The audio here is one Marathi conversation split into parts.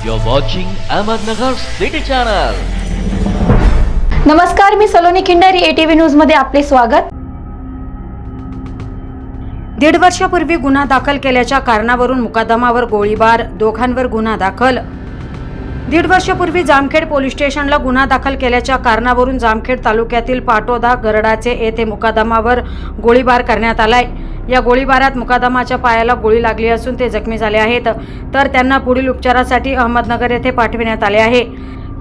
You're watching Ahmednagar City Channel. नमस्कार मी सलोनी खिंडारी एटीव्ही न्यूजमध्ये आपले स्वागत दीड वर्षापूर्वी गुन्हा दाखल केल्याच्या कारणावरून मुकादमावर गोळीबार दोघांवर गुन्हा दाखल दीड वर्षापूर्वी जामखेड पोलीस स्टेशनला गुन्हा दाखल केल्याच्या कारणावरून जामखेड तालुक्यातील पाटोदा गरडाचे येथे मुकादमावर गोळीबार करण्यात आलाय. या गोळीबारात मुकादमाच्या पायाला गोळी लागली असून ते जखमी झाले आहेत. तर त्यांना पुढील उपचारासाठी अहमदनगर येथे पाठविण्यात आले आहे.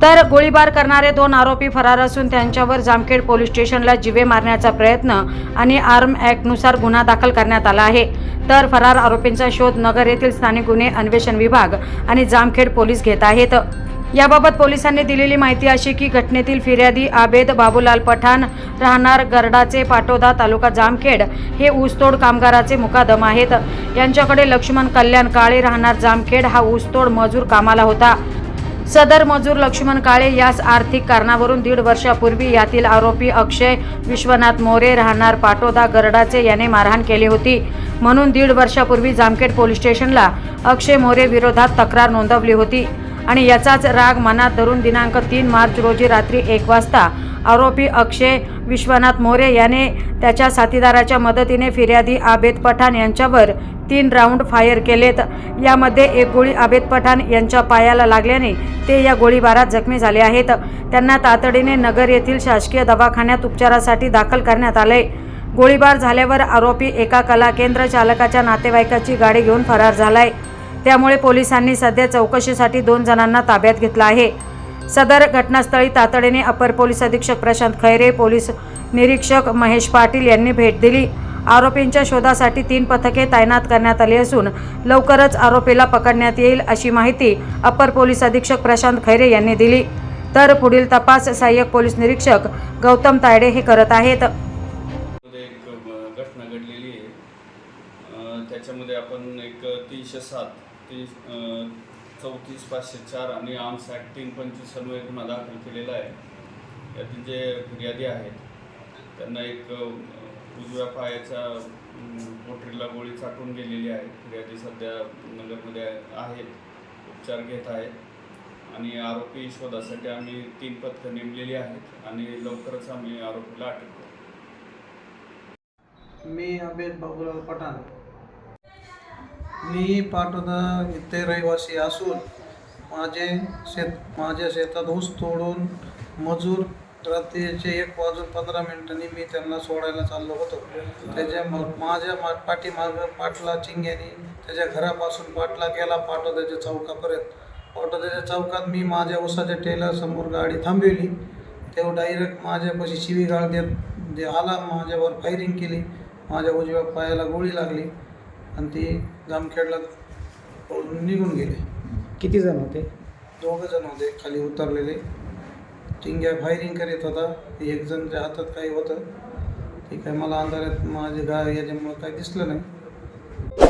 तर गोळीबार करणारे दोन आरोपी फरार असून त्यांच्यावर जामखेड पोलीस स्टेशनला जिवे मारण्याचा प्रयत्न आणि आर्म ॲक्टनुसार गुन्हा दाखल करण्यात आला आहे. तर फरार आरोपींचा शोध नगर येथील स्थानिक गुन्हे अन्वेषण विभाग आणि जामखेड पोलीस घेत आहेत. याबाबत पोलिसांनी दिलेली माहिती अशी की घटनेतील फिर्यादी आबेद बाबूलाल पठाण राहणार गरडाचे पाटोदा तालुका जामखेड हे ऊसतोड कामगाराचे मुकादम आहेत. यांच्याकडे लक्ष्मण कल्याण काळे राहणार जामखेड हा ऊसतोड मजूर कामाला होता. सदर मजूर लक्ष्मण काळे यास आर्थिक कारणावरून दीड वर्षापूर्वी यातील आरोपी अक्षय विश्वनाथ मोरे राहणार पाटोदा गरडाचे याने मारहाण केली होती. म्हणून दीड वर्षापूर्वी जामखेड पोलीस स्टेशनला अक्षय मोरे विरोधात तक्रार नोंदवली होती. आणि याचाच राग मनात धरून दिनांक तीन मार्च रोजी रात्री एक वाजता आरोपी अक्षय विश्वनाथ मोरे याने त्याच्या साथीदाराच्या मदतीने फिर्यादी आबेद पठाण यांच्यावर तीन राऊंड फायर केलेत. यामध्ये एक गोळी आबेद पठाण यांच्या पायाला लागल्याने ते या गोळीबारात जखमी झाले आहेत. त्यांना तातडीने नगर येथील शासकीय दवाखान्यात उपचारासाठी दाखल करण्यात आले गोळीबार झाल्यावर आरोपी एका कला केंद्र चालकाच्या नातेवाईकाची गाडी घेऊन फरार झालाय. त्यामुळे पोलिसांनी सध्या चौकशीसाठी दोन जणांना ताब्यात घेतलं आहे. सदर घटनास्थळी तातडीने अपर पोलीस अधीक्षक प्रशांत खैरे पोलीस निरीक्षक महेश पाटील यांनी भेट दिली. आरोपींच्या शोधासाठी तीन पथके तैनात करण्यात आली असून लवकरच आरोपीला पकडण्यात येईल अशी माहिती अपर पोलीस अधीक्षक प्रशांत खैरे यांनी दिली. तर पुढील तपास सहाय्यक पोलीस निरीक्षक गौतम तायडे हे करत आहेत. घटना घडलेली आहे. त्याच्यामध्ये आपण एक तीनशे सात तीन चौतीस पाचशे चार आणि आर्म्स ॲक्ट तीन पंचवीस अन्वये गुन्हा दाखल केलेला आहे. यातील जे फिर्यादी आहेत त्यांना एक उजव्या पायाच्या पोटरीला गोळी चाटून गेलेली आहे. फिर्यादी सध्या नगरमध्ये आहेत उपचार घेत आहेत. आणि आरोपी शोधासाठी आम्ही तीन पथकं नेमलेली आहेत आणि लवकरच आम्ही आरोपीला अटक करू. मी अभेद बाबूराव पठाण. मी पाटोदा इथे रहिवासी असून माझे शेत माझ्या शेतात ऊस तोडून मजूर रात्रीचे एक वाजून पंधरा मिनिटांनी मी त्यांना सोडायला चाललो होतो. त्याच्या मग माझ्या मा पाठीमागं पाटला चिंग्यानी त्याच्या घरापासून पाटला गेला पाटोद्याच्या चौकापर्यंत. पाटोद्याच्या चौकात मी माझ्या उसाच्या टेलरसमोर गाडी थांबविली. तेव्हा डायरेक्ट माझ्यापाशी शिवीगाळ देत जे आला माझ्यावर फायरिंग केली. माझ्या उजव्या पायाला गोळी लागली. आणि ती जामखेडला निघून गेले. किती जण होते? दोघं जण होते खाली उतरलेले. चिंग्या फायरिंग करीत होता. एक जणच्या हातात काही होतं. ते काय मला अंधारात माझे गा याच्यामुळं काही दिसलं नाही.